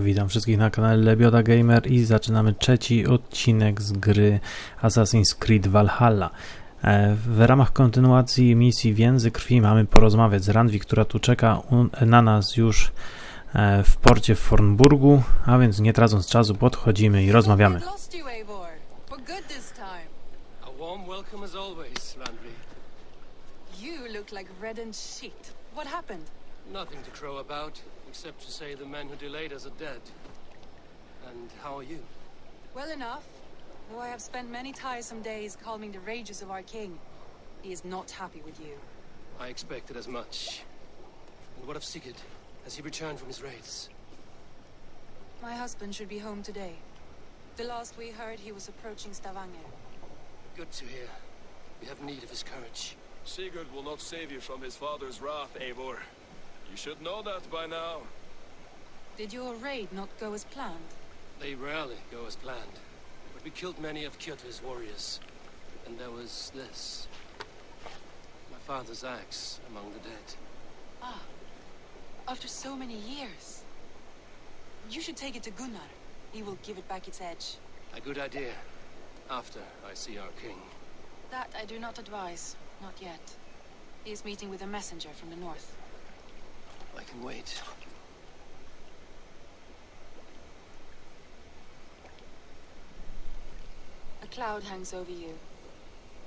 Witam wszystkich na kanale Lebioda Gamer i zaczynamy trzeci odcinek z gry Assassin's Creed Valhalla. E, W ramach kontynuacji misji Więzy Krwi mamy porozmawiać z Randwi, która tu czeka na nas już e, w porcie w Fornburgu, a więc nie tracąc czasu podchodzimy i rozmawiamy. Nothing to crow about, except to say the men who delayed us are dead. And how are you? Well enough. Though I have spent many tiresome days calming the rages of our king, he is not happy with you. I expected as much. And what of Sigurd? Has he returned from his raids? My husband should be home today. The last we heard, he was approaching Stavanger. Good to hear. We have need of his courage. Sigurd will not save you from his father's wrath, Eivor. You should know that by now. Did your raid not go as planned? They rarely go as planned. But we killed many of Kjotve's warriors. And there was this. My father's axe among the dead. Ah. After so many years. You should take it to Gunnar. He will give it back its edge. A good idea. After I see our king. That I do not advise. Not yet. He is meeting with a messenger from the north. I can wait. A cloud hangs over you.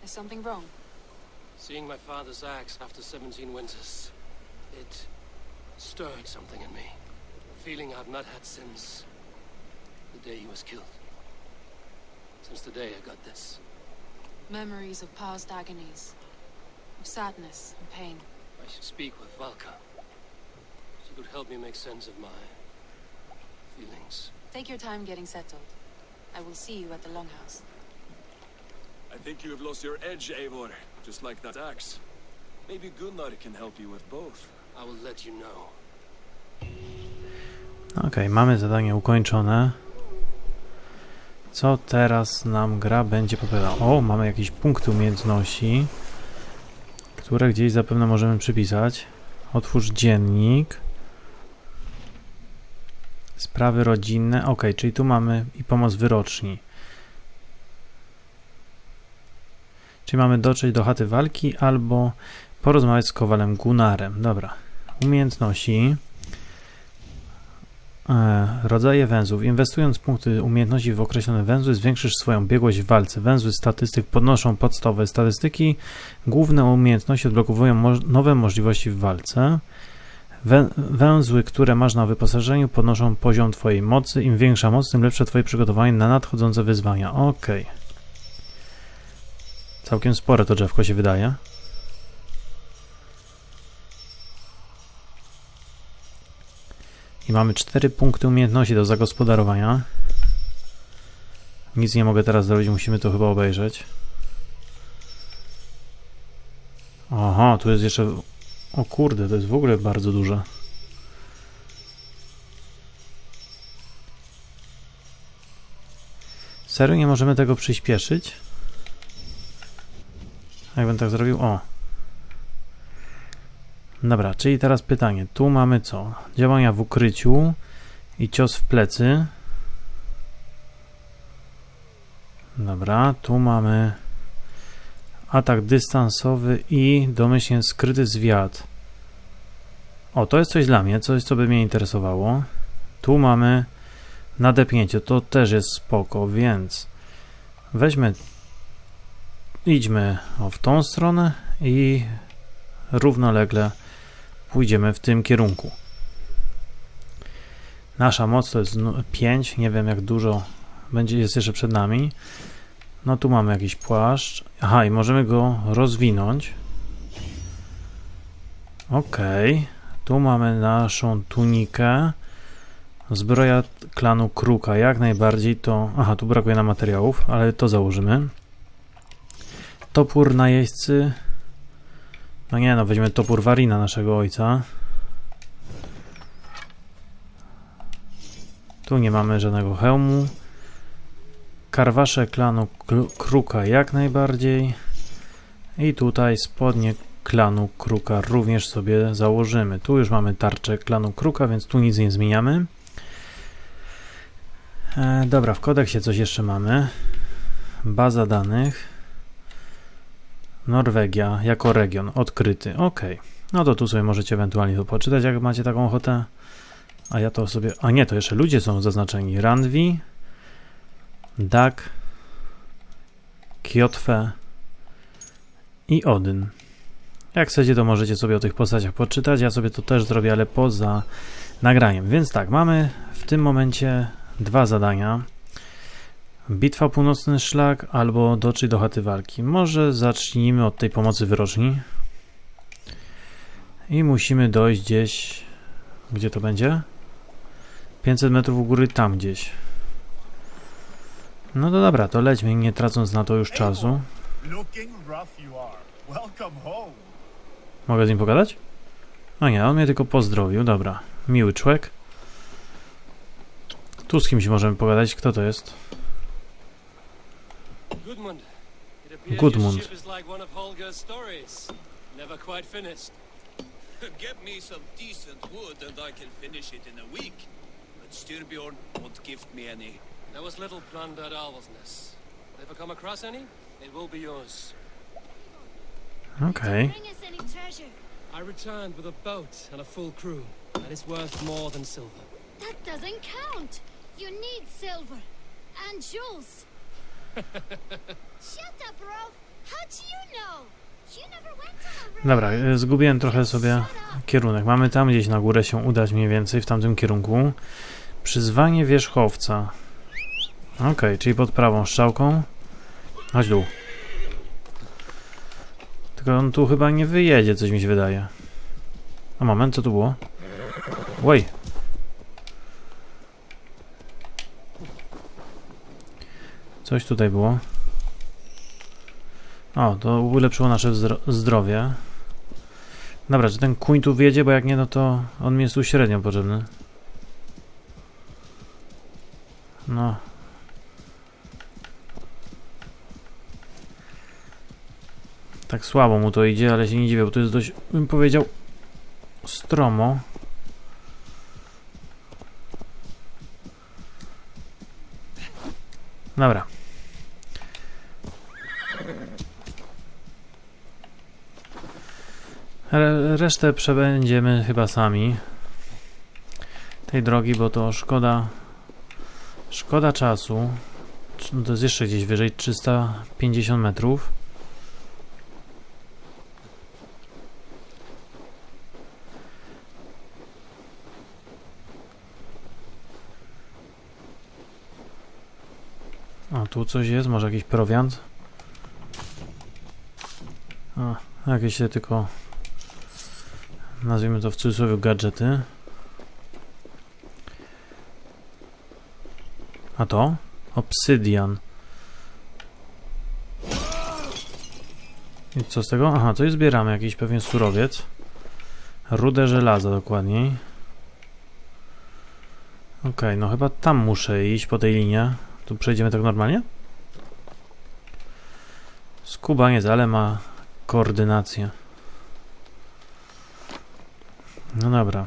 Is something wrong? Seeing my father's axe after 17 winters, it stirred something in me. A feeling I've not had since the day he was killed. Since the day I got this. Memories of past agonies. Of sadness and pain. I should speak with Valka. Could help me make sense of my feelings. Take your time getting settled. I will see you at the Longhouse. I think you have lost your edge, Eivor, just like that axe. Maybe Gunnar can help you with both. I will let you know. Okej, mamy zadanie ukończone. Co teraz nam gra będzie podpowiadała? O, mamy jakieś punkty umiejętności, które gdzieś zapewne możemy przypisać. Otwórz dziennik. Sprawy rodzinne. Ok, czyli tu mamy i pomoc wyroczni. Czyli mamy dotrzeć do chaty walki albo porozmawiać z Kowalem Gunarem. Dobra. Umiejętności. E, Rodzaje węzłów. Inwestując punkty umiejętności w określone węzły, zwiększysz swoją biegłość w walce. Węzły statystyk podnoszą podstawowe statystyki. Główne umiejętności odblokowują nowe możliwości w walce. Wę węzły, które masz na wyposażeniu, podnoszą poziom Twojej mocy. Im większa moc, tym lepsze Twoje przygotowanie na nadchodzące wyzwania. Ok. Całkiem spore to drzewko się wydaje. I mamy cztery punkty umiejętności do zagospodarowania. Nic nie mogę teraz zrobić, musimy to chyba obejrzeć. Aha, tu jest jeszcze... O kurde, to jest w ogóle bardzo duże. Serio nie możemy tego przyspieszyć? Jakbym tak zrobił? O. Dobra, czyli teraz pytanie. Tu mamy co? Działania w ukryciu i cios w plecy. Dobra, tu mamy atak dystansowy i domyślnie skryty zwiat. O, to jest coś dla mnie, coś co by mnie interesowało. Tu mamy nadepnięcie, to też jest spoko, więc weźmy, idźmy w tą stronę i równolegle pójdziemy w tym kierunku. Nasza moc to jest 5, nie wiem jak dużo będzie jest jeszcze przed nami. No tu mamy jakiś płaszcz. Aha, i możemy go rozwinąć. Ok. Tu mamy naszą tunikę. Zbroja klanu Kruka. Jak najbardziej to... Aha, tu brakuje nam materiałów, ale to założymy. Topór najeźdźcy. No nie, no weźmiemy topór Warina, naszego ojca. Tu nie mamy żadnego hełmu. Karwasze klanu Kru- Kruka jak najbardziej. I tutaj spodnie klanu Kruka również sobie założymy. Tu już mamy tarczę klanu Kruka, więc tu nic nie zmieniamy. E, dobra, w kodeksie coś jeszcze mamy. Baza danych. Norwegia jako region odkryty. Ok. No to tu sobie możecie ewentualnie to poczytać, jak macie taką ochotę. A ja to sobie. A nie, to jeszcze ludzie są zaznaczeni. Randvi, Dak, Kjotwe i Odyn. Jak chcecie, to możecie sobie o tych postaciach poczytać. Ja sobie to też zrobię, ale poza nagraniem. Więc tak, mamy w tym momencie dwa zadania. Bitwa Północny Szlak albo dotrzeć do chaty walki. Może zacznijmy od tej pomocy wyroczni. I musimy dojść gdzieś. Gdzie to będzie? 500 metrów u góry, tam gdzieś. No to dobra, to lećmy, nie tracąc na to już czasu. Mogę z nim pogadać? No nie, on mnie tylko pozdrowił, dobra. Miły człowiek. Tu z kimś możemy pogadać, kto to jest? Gudmund. Get me some decent wood and I can finish it in a week. But Styrbjorn won't gift me any. There was little plunder at Alvesness. Ever come across any? It will be yours. Okej. Bring us any treasure. I returned with a boat and a full crew. That is worth more than silver. That doesn't count. You need silver and jewels. Shut up, Rolf. How do you know? You never went on a road. Dobra, y, zgubiłem trochę sobie kierunek. Mamy tam gdzieś na górę się udać mniej więcej w tamtym kierunku. Przyzwanie wierzchowca. Okej, czyli pod prawą strzałką. Chodź dół. Tylko on tu chyba nie wyjedzie, coś mi się wydaje. A moment, co tu było? Oj. Coś tutaj było. O, to ulepszyło nasze zdro- zdrowie. Dobra, czy ten kuń tu wjedzie, bo jak nie, no to on mi jest tu średnio potrzebny. No. Tak słabo mu to idzie, ale się nie dziwię, bo to jest dość, bym powiedział, stromo. Dobra. Re- Resztę przebędziemy chyba sami. Tej drogi, bo to szkoda. Szkoda czasu. No To jest jeszcze gdzieś wyżej 350 metrów. O, tu coś jest, może jakiś prowiant. O, jakieś tylko nazwijmy to w cudzysłowie gadżety. A to? Obsydian. I co z tego? Aha, coś zbieramy, jakiś pewien surowiec. Rudę żelaza dokładniej. Okej, no chyba tam muszę iść po tej linie. Tu przejdziemy tak normalnie? Skubaniec, ale ma koordynację. No dobra.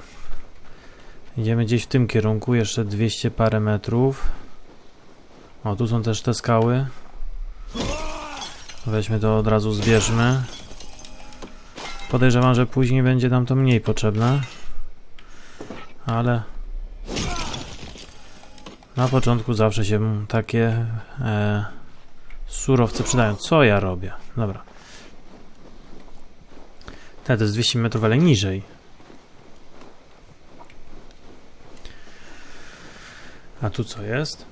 Idziemy gdzieś w tym kierunku, jeszcze 200 parę metrów. O, tu są też te skały. Weźmy to od razu, zbierzmy. Podejrzewam, że później będzie nam to mniej potrzebne. Ale... Na początku zawsze się takie e, surowce przydają. Co ja robię? Dobra. Te, to jest 200 metrów, ale niżej. A tu co jest?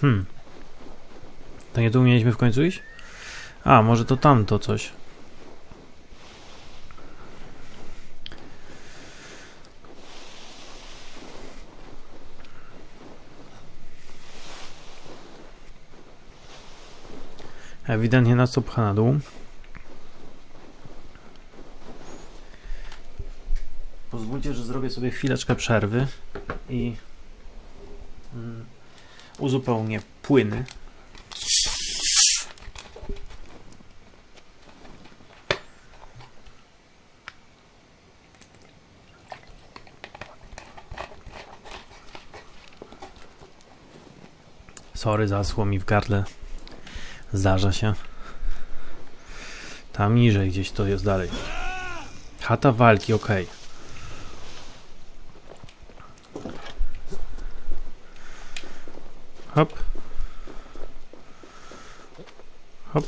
Hmm. To nie tu mieliśmy w końcu iść? A, może to tamto coś. Ewidentnie nas to pcha na dół. Pozwólcie, że zrobię sobie chwileczkę przerwy i uzupełnię płyny. Sorry, zasło mi w gardle. Zdarza się. Tam niżej gdzieś to jest dalej. Chata walki, ok. Hop. Hop.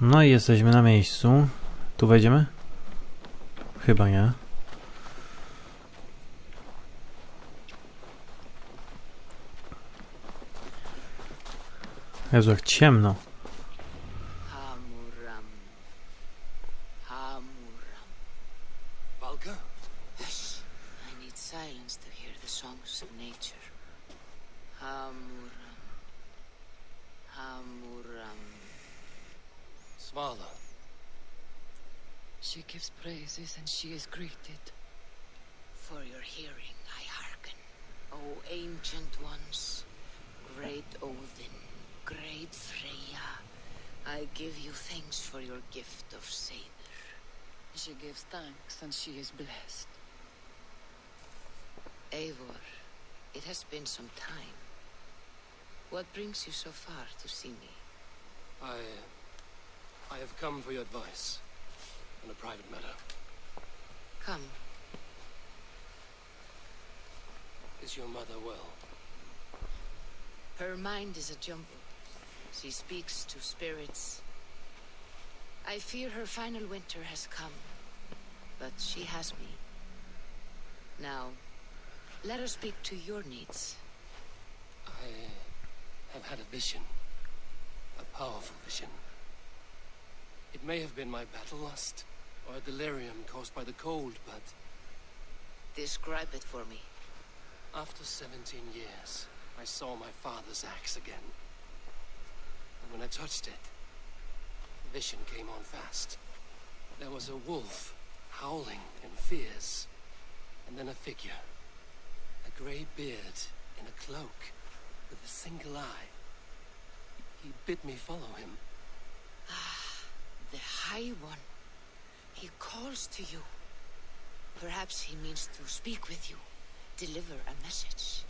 No i jesteśmy na miejscu. Tu wejdziemy? Chyba nie. Jezu, jak ciemno. She gives praises and she is greeted. For your hearing I hearken, O ancient ones, great Odin, great Freya. I give you thanks for your gift of Seder. She gives thanks and she is blessed. Eivor, it has been some time. What brings you so far to see me? I. I have come for your advice on a private matter. Come, Is your mother well? Her mind is a jumble. She speaks to spirits. I fear her final winter has come, but she has me. Now, let her speak to your needs. I have had a vision. A powerful vision. It may have been my battle lust, or a delirium caused by the cold, but Describe it for me. after 17 years, I saw my father's axe again. And when I touched it, the vision came on fast. There was a wolf howling in fears, and then a figure. A grey beard in a cloak with a single eye. He bid me follow him. The High One. He calls to you. Perhaps he means to speak with you, deliver a message.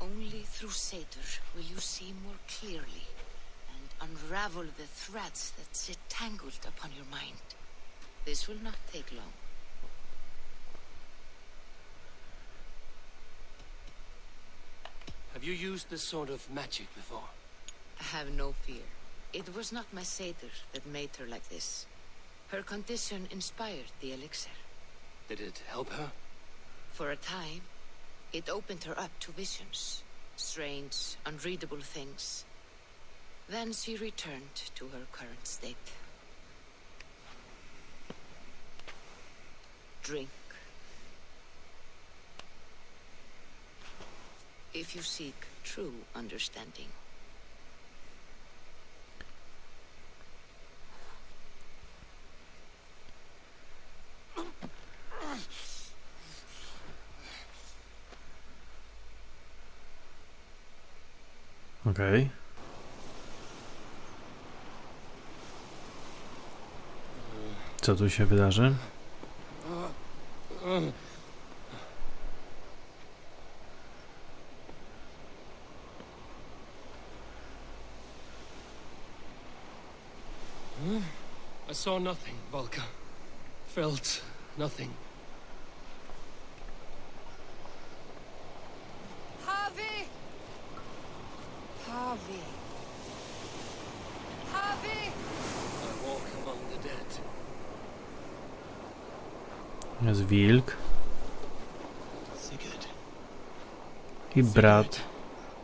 Only through Seder will you see more clearly and unravel the threads that sit tangled upon your mind. This will not take long. Have you used this sort of magic before? I have no fear. It was not my Seder that made her like this. Her condition inspired the elixir. Did it help her? For a time, it opened her up to visions, strange, unreadable things. Then she returned to her current state. Drink. If you seek true understanding. Okej. Co tu się wydarzy? I saw nothing, Volka. Felt nothing. Jest wilk. I brat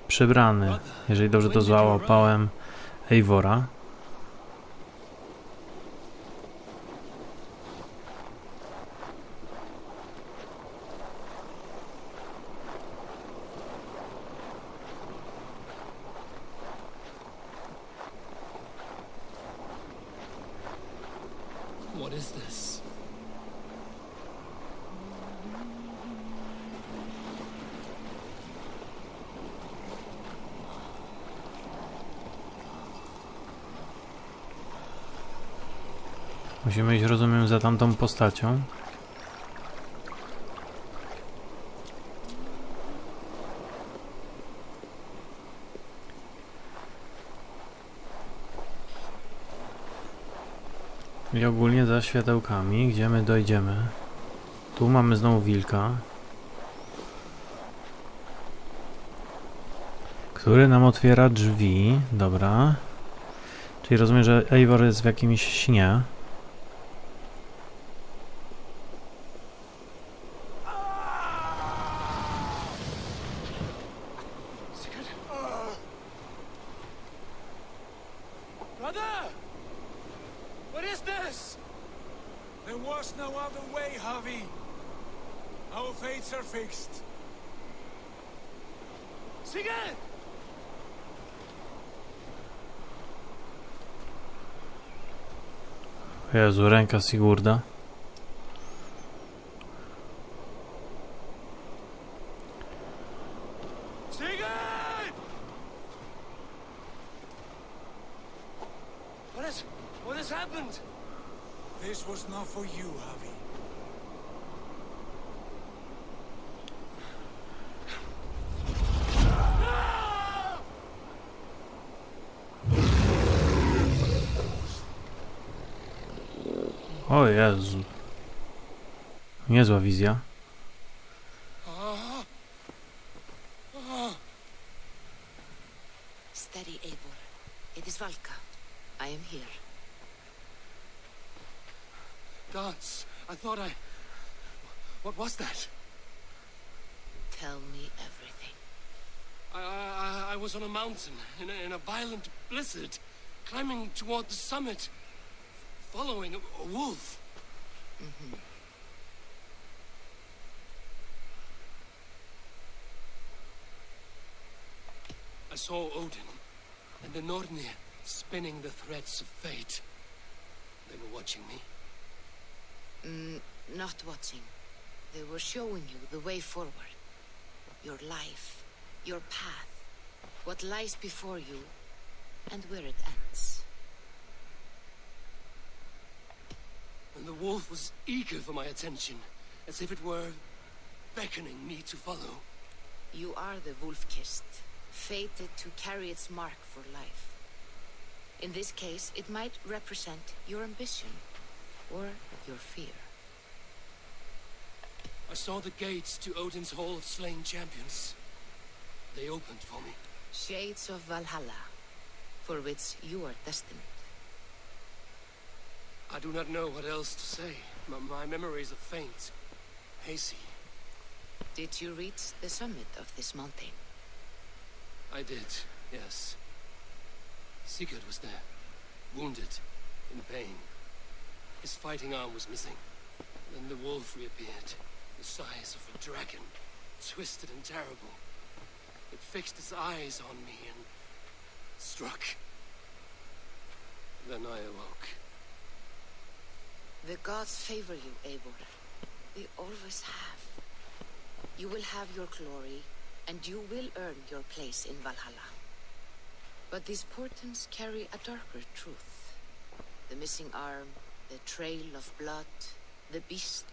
przebrany, jeżeli dobrze to złapałem, Eivora. What is this? Musimy iść, rozumiem, za tamtą postacią. I ogólnie za światełkami, gdzie my dojdziemy. Tu mamy znowu wilka. Który nam otwiera drzwi. Dobra. Czyli rozumiem, że Eivor jest w jakimś śnie. Jezu, ręka Sigurda. Wizja. Steady, Eivor. It is Valka. I am here. Gods, I thought I... What was that? Tell me everything. I, I, I was on a mountain in a, in a violent blizzard, climbing toward the summit, following a, a wolf. Mm-hmm. I saw Odin and the Nornir spinning the threads of fate. They were watching me. Mm, not watching. They were showing you the way forward. Your life, your path, what lies before you, and where it ends. And the wolf was eager for my attention, as if it were beckoning me to follow. You are the wolf-kissed, fated to carry its mark for life. In this case, it might represent your ambition, or your fear. I saw the gates to Odin's Hall of Slain Champions. They opened for me. Shades of Valhalla, for which you are destined. I do not know what else to say. My, my memories are faint, hazy. Did you reach the summit of this mountain? I did, yes. Sigurd was there, wounded, in pain. His fighting arm was missing. Then the wolf reappeared, the size of a dragon, twisted and terrible. It fixed its eyes on me and struck. Then I awoke. The gods favor you, Eivor. They always have. You will have your glory, and you will earn your place in Valhalla. But these portents carry a darker truth. The missing arm, the trail of blood, the beast.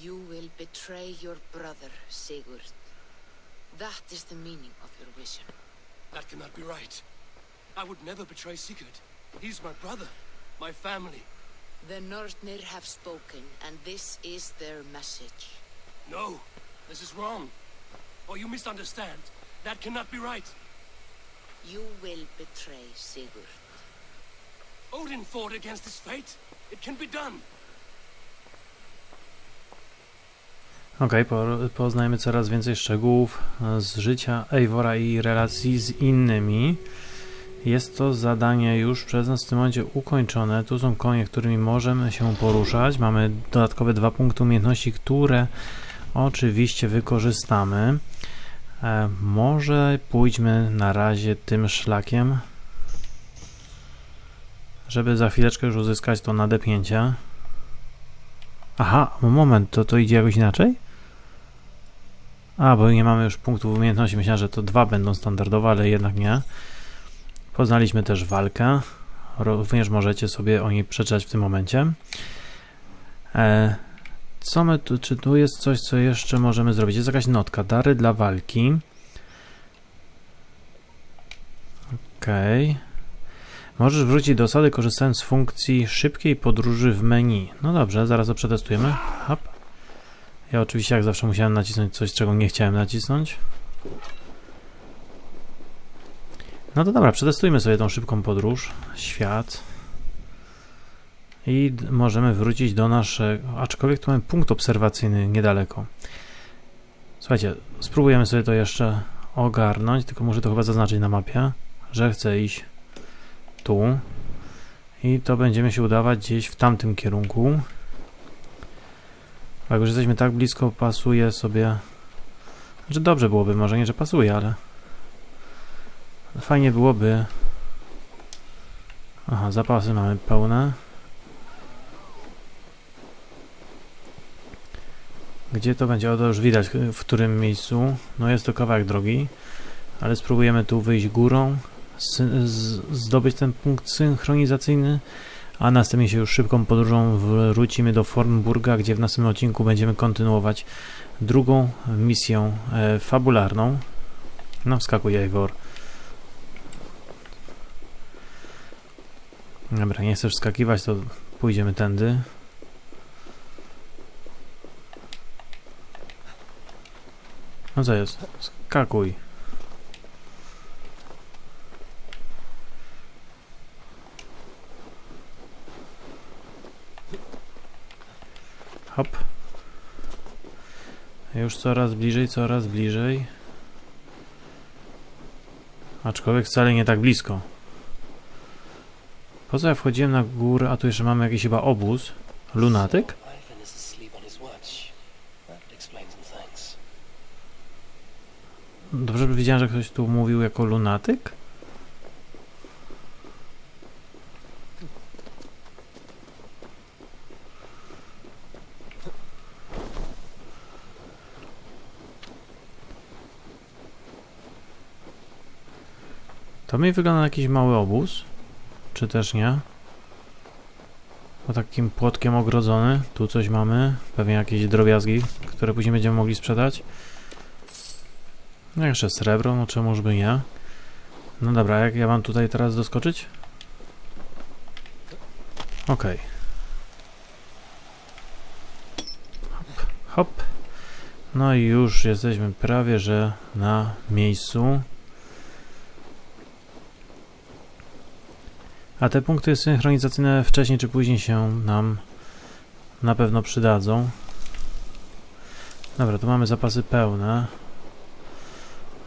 You will betray your brother, Sigurd. That is the meaning of your vision. That cannot be right. I would never betray Sigurd. He's my brother, my family. The Nornir have spoken, and this is their message. No, this is wrong. You misunderstand. That cannot be right. You will betray Sigurd. Odin fought against his fate. It can be done. Okej, po, poznajmy coraz więcej szczegółów e, z życia Eivora i relacji z innymi. Jest to zadanie już przez nas w tym momencie ukończone. Tu są konie, którymi możemy się poruszać. Mamy dodatkowe dwa punkty umiejętności, które oczywiście wykorzystamy. E, może pójdźmy na razie tym szlakiem, żeby za chwileczkę już uzyskać to nadepnięcie. Aha, moment, to, to idzie jakoś inaczej? A, bo nie mamy już punktów umiejętności. Myślałem, że to dwa będą standardowe, ale jednak nie. Poznaliśmy też walkę. również możecie sobie o niej przeczytać w tym momencie. E, co my tu, czy tu jest coś, co jeszcze możemy zrobić? Jest jakaś notka, dary dla walki. Okej. Możesz wrócić do osady korzystając z funkcji szybkiej podróży w menu. No dobrze, zaraz to przetestujemy. Hop. Ja oczywiście jak zawsze musiałem nacisnąć coś, czego nie chciałem nacisnąć. No to dobra, przetestujmy sobie tą szybką podróż. Świat. I możemy wrócić do naszego... Aczkolwiek tu mamy punkt obserwacyjny niedaleko. Słuchajcie, spróbujemy sobie to jeszcze ogarnąć, tylko muszę to chyba zaznaczyć na mapie, że chcę iść tu. I to będziemy się udawać gdzieś w tamtym kierunku. Bo Jak już jesteśmy tak blisko, pasuje sobie... Znaczy dobrze byłoby, może nie, że pasuje, ale... Fajnie byłoby... Aha, zapasy mamy pełne. Gdzie to będzie? O, to już widać, w którym miejscu. No jest to kawałek drogi, ale spróbujemy tu wyjść górą, zdobyć ten punkt synchronizacyjny, a następnie się już szybką podróżą wrócimy do Fornburga, gdzie w następnym odcinku będziemy kontynuować drugą misję e, fabularną. No, wskakuj, Eivor. Dobra, nie chcesz wskakiwać, to pójdziemy tędy. No co jest? Skakuj. Hop. Już coraz bliżej, coraz bliżej. Aczkolwiek wcale nie tak blisko. Po co ja wchodziłem na górę, a tu jeszcze mamy jakiś chyba obóz? Lunatyk? Ivan is asleep on his watch. That explains some things. Dobrze widziałem, że ktoś tu mówił jako lunatyk? To mi wygląda na jakiś mały obóz. Czy też nie? O takim płotkiem ogrodzony. Tu coś mamy. Pewnie jakieś drobiazgi, które później będziemy mogli sprzedać. No jeszcze srebro, no czemuż by nie. No dobra, jak ja mam tutaj teraz doskoczyć? Okej. Hop, hop. No i już jesteśmy prawie, że na miejscu. A te punkty synchronizacyjne wcześniej czy później się nam na pewno przydadzą. Dobra, tu mamy zapasy pełne.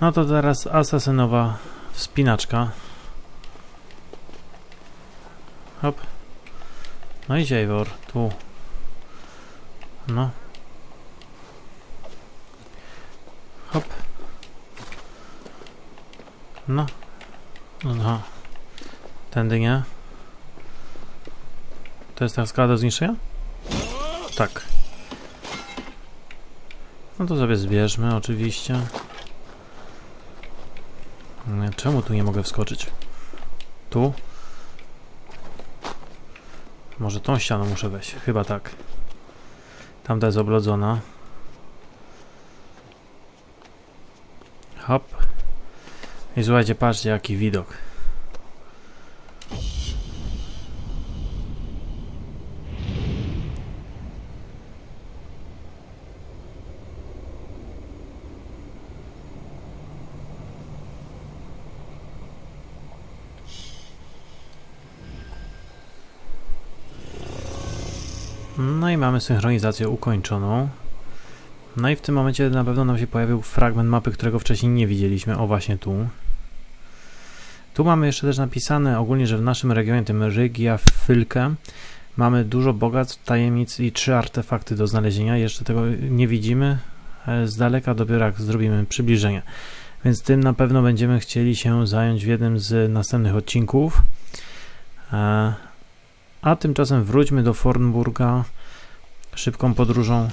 No to teraz asasynowa wspinaczka. Hop. No i Eivor, tu. No. Hop. No. No. Tędy nie. To jest ta skala do zniszczenia? Tak. No to sobie zbierzmy oczywiście. Czemu tu nie mogę wskoczyć? Tu? Może tą ścianą muszę wejść. Chyba tak. Tamta jest oblodzona. Hop. I słuchajcie, patrzcie jaki widok. No i mamy synchronizację ukończoną. No i w tym momencie na pewno nam się pojawił fragment mapy, którego wcześniej nie widzieliśmy. O właśnie tu. Tu mamy jeszcze też napisane ogólnie, że w naszym regionie, tym Rygia Fylke, mamy dużo bogactw, tajemnic i trzy artefakty do znalezienia. Jeszcze tego nie widzimy e, z daleka, dopiero jak zrobimy przybliżenie. Więc tym na pewno będziemy chcieli się zająć w jednym z następnych odcinków. A tymczasem wróćmy do Fornburga szybką podróżą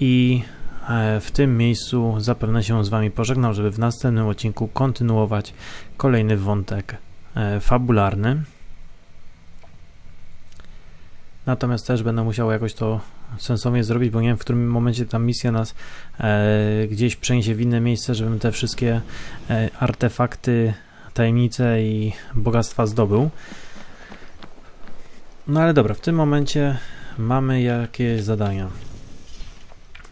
i e, w tym miejscu zapewne się z Wami pożegnam, żeby w następnym odcinku kontynuować kolejny wątek e, fabularny. Natomiast też będę musiał jakoś to sensownie zrobić, bo nie wiem, w którym momencie ta misja nas e, gdzieś przeniesie w inne miejsce, żebym te wszystkie artefakty, tajemnice i bogactwa zdobył. No ale dobra, w tym momencie mamy jakieś zadania.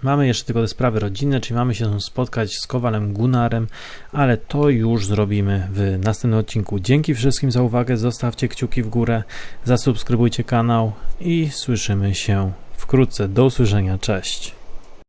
Mamy jeszcze tylko te sprawy rodzinne, czyli mamy się spotkać z Kowalem Gunarem, ale to już zrobimy w następnym odcinku. Dzięki wszystkim za uwagę, zostawcie kciuki w górę, zasubskrybujcie kanał i słyszymy się wkrótce. Do usłyszenia, cześć.